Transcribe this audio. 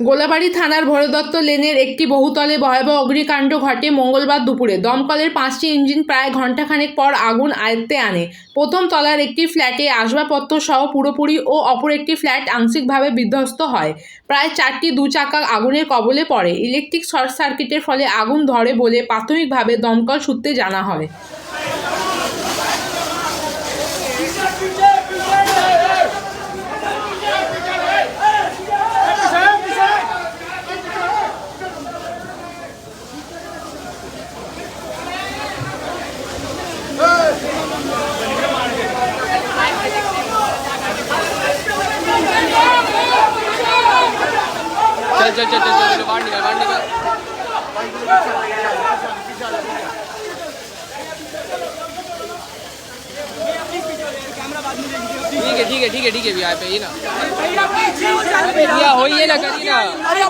গোলাবাড়ি থানার ভরদত্ত লেনের একটি বহুতলে ভয়াবহ অগ্নিকাণ্ড ঘটে মঙ্গলবার দুপুরে। দমকলের পাঁচটি ইঞ্জিন প্রায় ঘণ্টাখানেক পর আগুন আয়ত্তে আনে। প্রথম তলার একটি ফ্ল্যাটে আসবাবপত্র সহ পুরোপুরি ও অপর একটি ফ্ল্যাট আংশিকভাবে বিধ্বস্ত হয়। প্রায় চারটি দু চাকা আগুনের কবলে পড়ে। ইলেকট্রিক শর্ট সার্কিটের ফলে আগুন ধরে বলে প্রাথমিকভাবে দমকল সূত্রে জানা হয়। चल चल चल चल चल बाहर निकल बाहर निकल। ठीक है ठीक है ठीक है ठीक है भैया पे ही ना। भैया होइए ना करिए ना। अरे